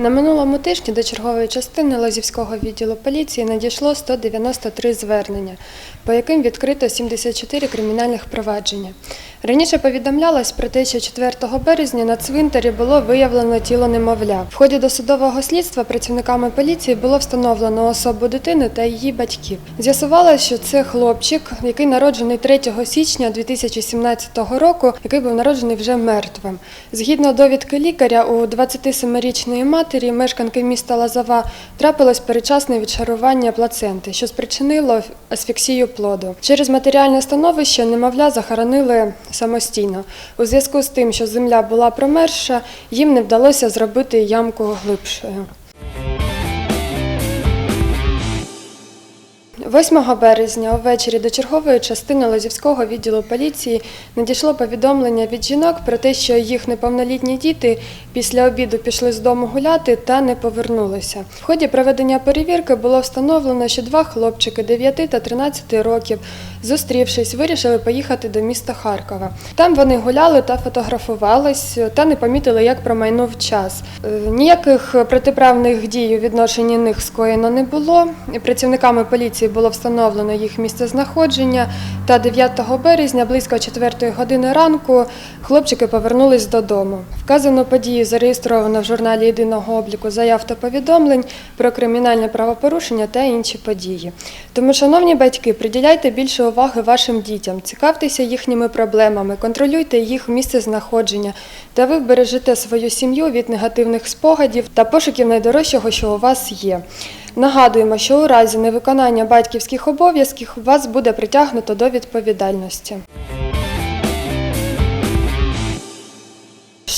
На минулому тижні до чергової частини Лозівського відділу поліції надійшло 193 звернення, по яким відкрито 74 кримінальних провадження. Раніше повідомлялось про те, що 4 березня на цвинтарі було виявлено тіло немовля. В ході досудового слідства працівниками поліції було встановлено особу дитини та її батьків. З'ясувалося, що це хлопчик, який народжений 3 січня 2017 року, який був народжений вже мертвим. Згідно довідки лікаря, у 27-річної матері, мешканки міста Лазава, трапилось перечасне відшарування плаценти, що спричинило асфіксію плоду. Через матеріальне становище немовля захоронили самостійно. У зв'язку з тим, що земля була промерша, їм не вдалося зробити ямку глибшою. 8 березня увечері до чергової частини Лозівського відділу поліції надійшло повідомлення від жінок про те, що їх неповнолітні діти після обіду пішли з дому гуляти та не повернулися. В ході проведення перевірки було встановлено, що два хлопчики 9 та 13 років, зустрівшись, вирішили поїхати до міста Харкова. Там вони гуляли та фотографувались та не помітили, як промайнув час. Е, Ніяких протиправних дій у відношенні них скоєно не було. Працівниками поліції було встановлено їх місцезнаходження. Та 9 березня, близько 4 години ранку, хлопчики повернулись додому. Вказану подію зареєстровано в журналі єдиного обліку заяв та повідомлень про кримінальне правопорушення та інші події. Тому, шановні батьки, приділяйте більше уваги вашим дітям, цікавтеся їхніми проблемами, контролюйте їх місце знаходження, та ви вбережете свою сім'ю від негативних спогадів та пошуків найдорожчого, що у вас є. Нагадуємо, що у разі невиконання батьківських обов'язків вас буде притягнуто до відповідальності.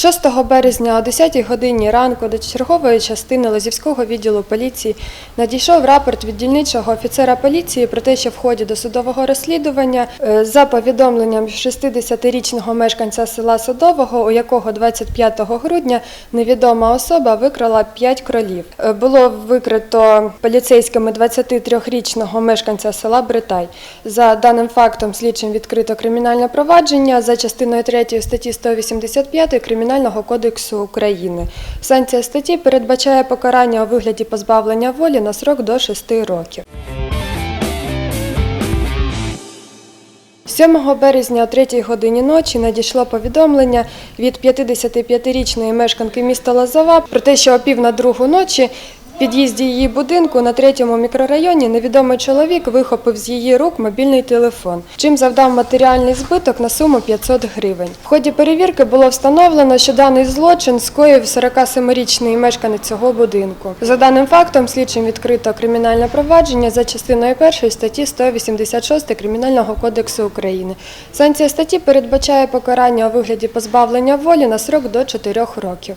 6 березня о 10 годині ранку до чергової частини Лозівського відділу поліції надійшов рапорт від дільничого офіцера поліції про те, що в ході досудового розслідування е, за повідомленням 60-річного мешканця села Садового, у якого 25 грудня невідома особа викрала 5 кролів. Е, Було викрито поліцейськими 23-річного мешканця села Бритай. За даним фактом слідчим відкрито кримінальне провадження за частиною 3 статті 185 Кримінального кодексу України. Санкція статті передбачає покарання у вигляді позбавлення волі на срок до 6 років. 7 березня о 3 годині ночі надійшло повідомлення від 55-річної мешканки міста Лозова про те, що о пів на другу ночі під'їзді її будинку на третьому мікрорайоні невідомий чоловік вихопив з її рук мобільний телефон, чим завдав матеріальний збиток на суму 500 гривень. В ході перевірки було встановлено, що даний злочин скоїв 47-річний мешканець цього будинку. За даним фактом, слідчим відкрито кримінальне провадження за частиною 1 статті 186 Кримінального кодексу України. Санкція статті передбачає покарання у вигляді позбавлення волі на срок до 4 років.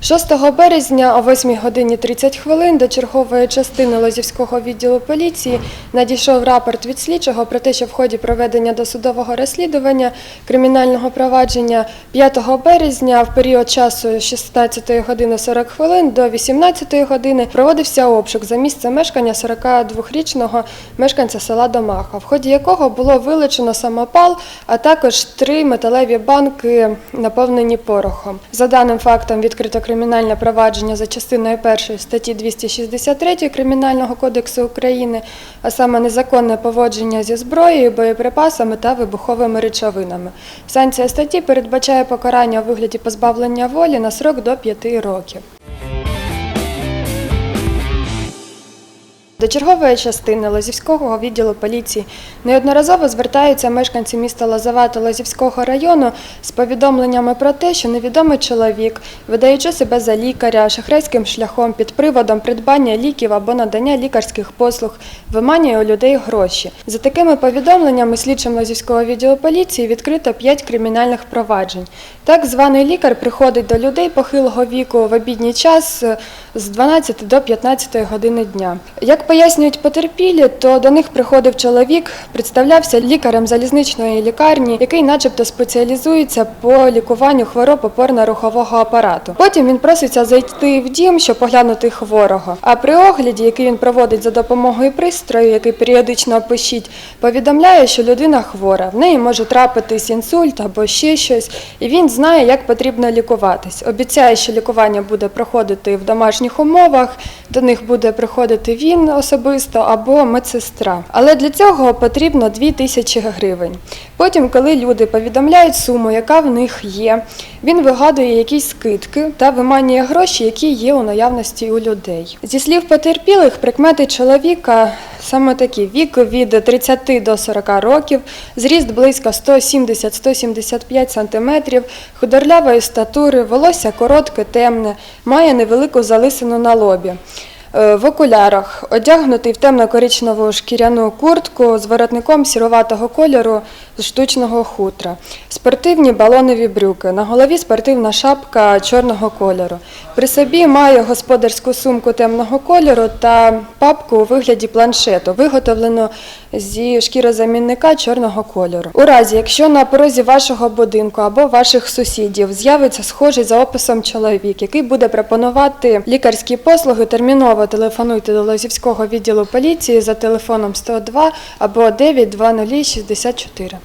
6 березня о 8 годині 30 хвилин до чергової частини Лозівського відділу поліції надійшов рапорт від слідчого про те, що в ході проведення досудового розслідування кримінального провадження 5 березня в період часу з 16 години 40 хвилин до 18 години проводився обшук за місце мешкання 42-річного мешканця села Домаха, в ході якого було вилучено самопал, а також три металеві банки, наповнені порохом. За даним фактом відкрито кримінальне провадження за частиною 1 статті 263 Кримінального кодексу України, а саме незаконне поводження зі зброєю, боєприпасами та вибуховими речовинами. Санкція статті передбачає покарання у вигляді позбавлення волі на срок до 5 років. До чергової частини Лозівського відділу поліції неодноразово звертаються мешканці міста Лозова та Лозівського району з повідомленнями про те, що невідомий чоловік, видаючи себе за лікаря, шахрайським шляхом під приводом придбання ліків або надання лікарських послуг, виманює у людей гроші. За такими повідомленнями слідчим Лозівського відділу поліції відкрито 5 кримінальних проваджень. Так званий лікар приходить до людей похилого віку в обідній час з 12 до 15 години дня. Як пояснюють потерпілі, то до них приходив чоловік, представлявся лікарем залізничної лікарні, який, начебто, спеціалізується по лікуванню хвороб опорно-рухового апарату. Потім він проситься зайти в дім, щоб поглянути хворого. А при огляді, який він проводить за допомогою пристрою, який періодично пишіть, повідомляє, що людина хвора. В неї може трапитись інсульт або ще щось, і він знає, як потрібно лікуватись. Обіцяє, що лікування буде проходити в домашніх умовах, до них буде приходити він особисто або медсестра. Але для цього потрібно 2 тисячі гривень. Потім, коли люди повідомляють суму, яка в них є, він вигадує якісь скидки та виманює гроші, які є у наявності у людей. Зі слів потерпілих, прикмети чоловіка саме такі: вік від 30 до 40 років, зріст близько 170-175 см, худорлявої статури, волосся коротке, темне, має невелику залисину на лобі. Е, В окулярах одягнутий в темно-коричневу шкіряну куртку з воротником сіруватого кольору з штучного хутра, спортивні балонові брюки, на голові спортивна шапка чорного кольору. При собі має господарську сумку темного кольору та папку у вигляді планшету, виготовлену зі шкірозамінника чорного кольору. У разі, якщо на порозі вашого будинку або ваших сусідів з'явиться схожий за описом чоловік, який буде пропонувати лікарські послуги, терміново телефонуйте до Лозівського відділу поліції за телефоном 102 або 92064.